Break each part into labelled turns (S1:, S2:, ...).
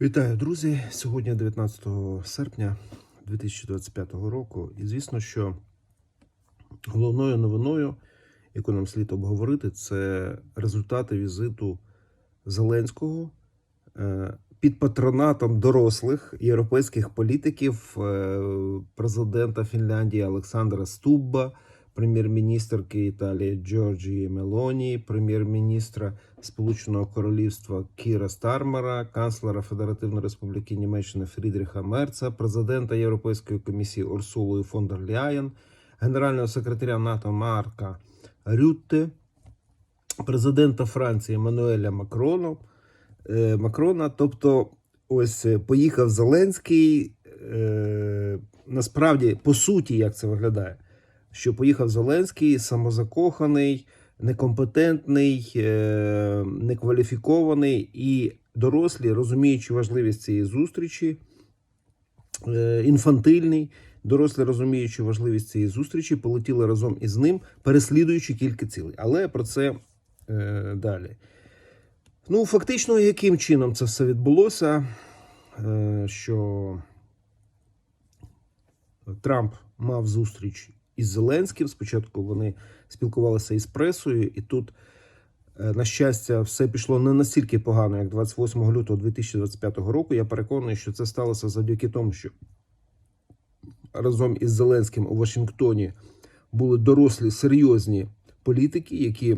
S1: Вітаю, друзі! Сьогодні 19 серпня 2025 року. І звісно, що головною новиною, яку нам слід обговорити, це результати візиту Зеленського е, під патронатом дорослих європейських політиків, е, президента Фінляндії Олександра Стубба, прем'єр-міністрки Італії Джорджії Мелоні, прем'єр-міністра Сполученого Королівства Кіра Стармера, канцлера Федеративної Республіки Німеччини Фрідріха Мерца, президента Європейської комісії Урсулою фон дер Ляєн, генерального секретаря НАТО Марка Рютте, президента Франції Еммануеля Макрону, е, Макрона. Тобто, ось е, поїхав Зеленський. Е, насправді, по суті, як це виглядає, що поїхав Зеленський самозакоханий некомпетентний, е, некваліфікований і дорослі, розуміючи важливість цієї зустрічі, е, інфантильний, дорослі, розуміючи важливість цієї зустрічі, полетіли разом із ним, переслідуючи кілька цілей. Але про це е, далі. Ну, фактично, яким чином це все відбулося? Що Трамп мав зустріч із Зеленським. Спочатку вони спілкувалися із пресою, і тут, е, на щастя, все пішло не настільки погано, як 28 лютого 2025 року. Я переконаний, що це сталося завдяки тому, що разом із Зеленським у Вашингтоні були дорослі серйозні політики, які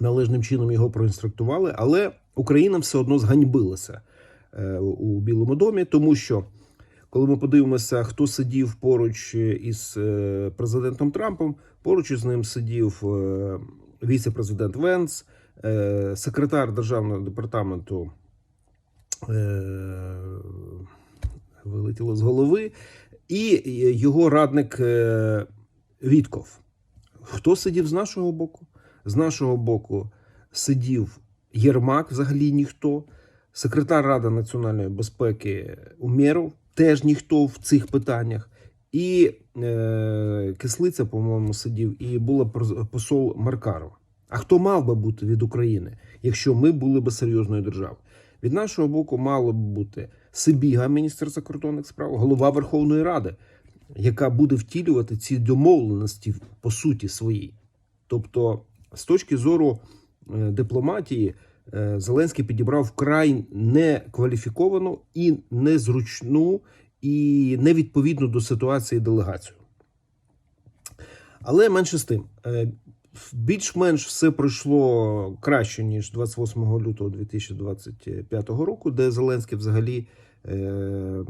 S1: належним чином його проінструктували, але Україна все одно зганьбилася е, у Білому домі, тому що. Коли ми подивимося, хто сидів поруч із е, президентом Трампом, поруч із ним сидів е, віце-президент Венс, е, секретар державного департаменту вилетіло з голови, і його радник Вітков. Хто сидів з нашого боку? З нашого боку сидів Єрмак, взагалі ніхто, секретар Ради національної безпеки Умєров теж ніхто в цих питаннях. І е, Кислиця, по-моєму, сидів, і була посол Маркарова. А хто мав би бути від України, якщо ми були б серйозною державою? Від нашого боку, мало б бути Сибіга, міністр закордонних справ, голова Верховної Ради, яка буде втілювати ці домовленості по суті своїй. Тобто, з точки зору е, дипломатії. Е, Зеленський підібрав вкрай некваліфіковану і незручну, і невідповідну до ситуації делегацію. Але менше з тим, е, більш-менш все пройшло краще, ніж 28 лютого 2025 року, де Зеленський взагалі е,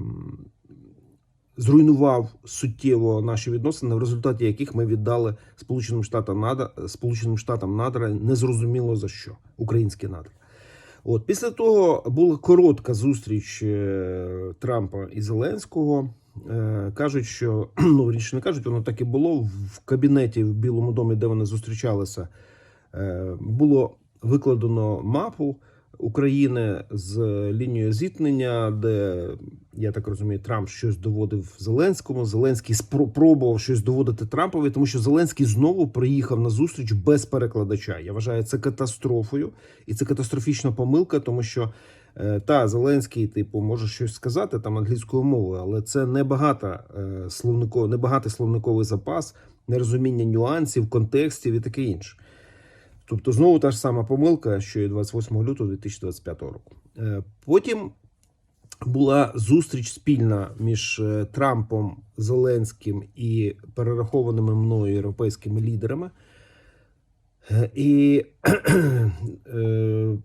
S1: зруйнував суттєво наші відносини, в результаті яких ми віддали Сполученим Штатам надра, Сполученим Штатам надра незрозуміло за що українські надра. От після того була коротка зустріч е, Трампа і Зеленського. Е, кажуть, що ну річ не кажуть, воно так і було в кабінеті в Білому домі, де вони зустрічалися. Е, було викладено мапу. України з лінією зіткнення, де я так розумію, Трамп щось доводив Зеленському. Зеленський спробував щось доводити Трампові, тому що Зеленський знову приїхав на зустріч без перекладача. Я вважаю це катастрофою, і це катастрофічна помилка, тому що е, та Зеленський, типу, може щось сказати там англійською мовою, але це небагата е, словнико, не багатий словниковий запас, нерозуміння нюансів, контекстів і таке інше. Тобто знову та ж сама помилка, що і 28 лютого 2025 року. Е, потім була зустріч спільна між е, Трампом, Зеленським і перерахованими мною європейськими лідерами. Е, і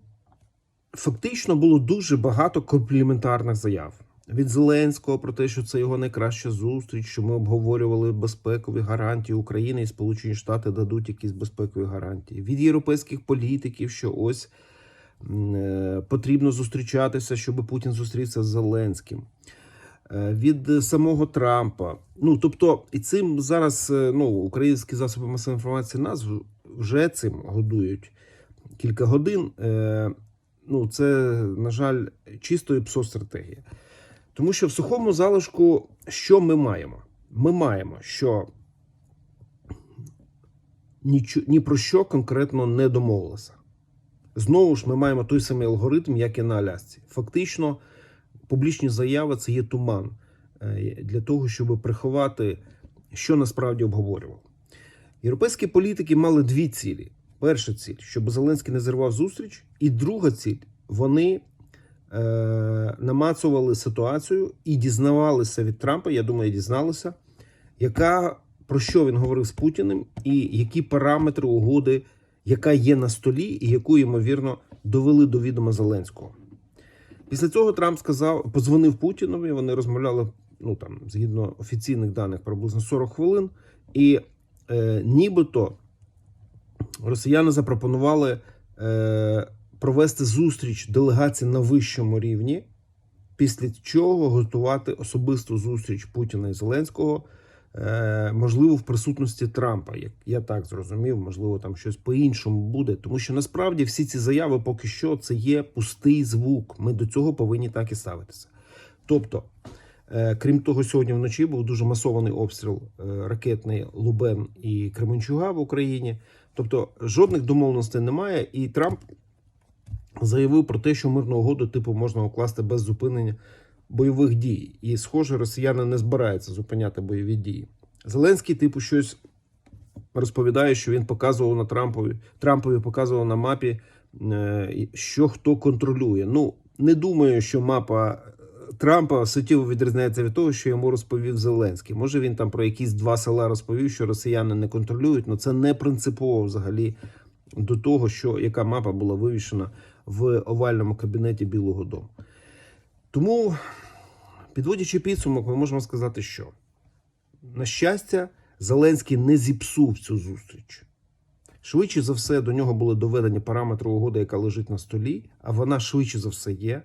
S1: фактично було дуже багато компліментарних заяв від Зеленського про те, що це його найкраща зустріч, що ми обговорювали безпекові гарантії України і Сполучені Штати дадуть якісь безпекові гарантії. Від європейських політиків, що ось е, потрібно зустрічатися, щоб Путін зустрівся з Зеленським. Е, від самого Трампа, ну тобто, і цим зараз е, ну українські засоби масової інформації нас вже цим годують кілька годин. Е, ну це на жаль чисто і псо стратегія. Тому що в сухому залишку, що ми маємо? Ми маємо, що ні, про що конкретно не домовилися. знову ж ми маємо той самий алгоритм, як і на Алясці. Фактично, публічні заяви це є туман е, для того, щоб приховати, що насправді обговорював. Європейські політики мали дві цілі: перша ціль, щоб Зеленський не зірвав зустріч, і друга ціль вони е, намацували ситуацію і дізнавалися від Трампа. Я думаю, дізналися, яка про що він говорив з Путіним, і які параметри угоди, яка є на столі, і яку ймовірно довели до відома Зеленського. Після цього Трамп сказав, позвонив Путінові. Вони розмовляли ну там згідно офіційних даних приблизно 40 хвилин, і е, нібито росіяни запропонували е, провести зустріч делегацій на вищому рівні, після чого готувати особисту зустріч Путіна і Зеленського. е, Можливо, в присутності Трампа, як я так зрозумів, можливо, там щось по-іншому буде. Тому що насправді всі ці заяви поки що це є пустий звук. Ми до цього повинні так і ставитися. Тобто, е, крім того, сьогодні вночі був дуже масований обстріл е, ракетний Лубен і Кременчуга в Україні. Тобто жодних домовленостей немає, і Трамп заявив про те, що мирну угоду типу можна укласти без зупинення бойових дій. І, схоже, росіяни не збираються зупиняти бойові дії. Зеленський, типу, щось розповідає, що він показував на Трампові, Трампові показував на мапі, е, що хто контролює. Ну, не думаю, що мапа е, Трампа суттєво відрізняється від того, що йому розповів Зеленський. Може, він там про якісь два села розповів, що росіяни не контролюють, але це не принципово взагалі до того, що яка мапа була вивішена в овальному кабінеті Білого Дому. Тому, підводячи підсумок, ми можемо сказати, що на щастя, Зеленський не зіпсув цю зустріч. Швидше за все, до нього були доведені параметри угоди, яка лежить на столі, а вона швидше за все є.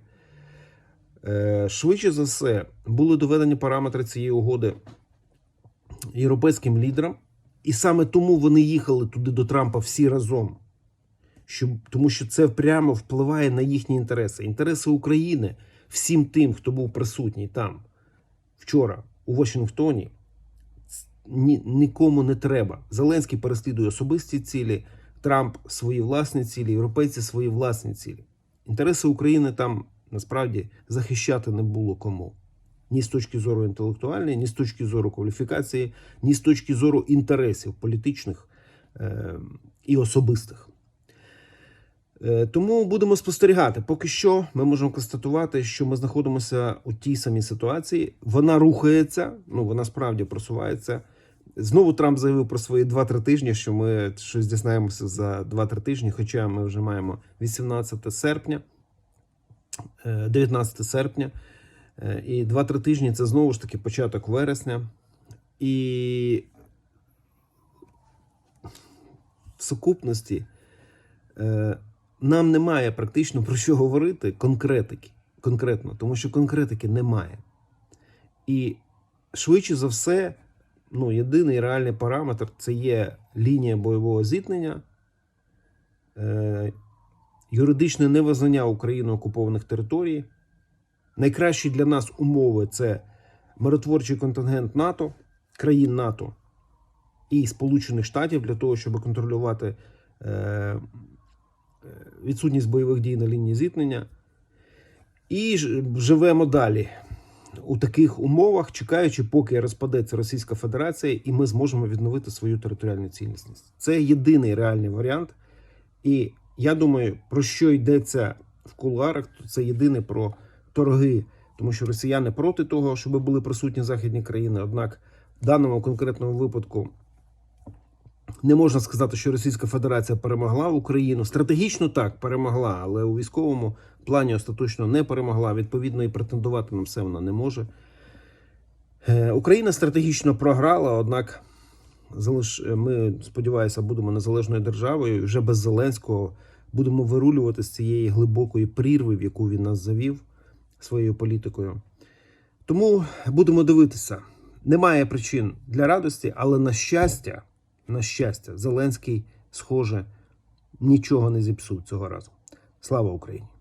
S1: Е, Швидше за все, були доведені параметри цієї угоди європейським лідерам, і саме тому вони їхали туди до Трампа всі разом. Щоб, тому що це прямо впливає на їхні інтереси. Інтереси України всім тим, хто був присутній там вчора у Вашингтоні, ні, нікому не треба. Зеленський переслідує особисті цілі, Трамп свої власні цілі, європейці свої власні цілі. Інтереси України там насправді захищати не було кому. Ні з точки зору інтелектуальної, ні з точки зору кваліфікації, ні з точки зору інтересів політичних е- і особистих. Е, Тому будемо спостерігати. Поки що ми можемо констатувати, що ми знаходимося у тій самій ситуації. Вона рухається, ну вона справді просувається. Знову Трамп заявив про свої 2-3 тижні, що ми щось дізнаємося за 2-3 тижні, хоча ми вже маємо 18 серпня, е, 19 серпня. Е, І 2-3 тижні це знову ж таки початок вересня. І в сукупності е, нам немає практично про що говорити конкретики, конкретно, тому що конкретики немає. І швидше за все, ну, єдиний реальний параметр це є лінія бойового зіткнення, е, юридичне невизнання України окупованих територій. Найкращі для нас умови це миротворчий контингент НАТО, країн НАТО і Сполучених Штатів для того, щоб контролювати е, відсутність бойових дій на лінії зіткнення. І живемо далі у таких умовах, чекаючи, поки розпадеться Російська Федерація, і ми зможемо відновити свою територіальну цілісність. Це єдиний реальний варіант. І я думаю, про що йдеться в кулуарах, то це єдине про торги, тому що росіяни проти того, щоб були присутні західні країни. Однак в даному конкретному випадку не можна сказати, що Російська Федерація перемогла Україну. Стратегічно так перемогла, але у військовому плані остаточно не перемогла. Відповідно, і претендувати на все вона не може. Е, Україна стратегічно програла, однак ми, сподіваюся, будемо незалежною державою. Вже без Зеленського будемо вирулювати з цієї глибокої прірви, в яку він нас завів своєю політикою. Тому будемо дивитися. Немає причин для радості, але на щастя, на щастя, Зеленський, схоже, нічого не зіпсув цього разу. Слава Україні!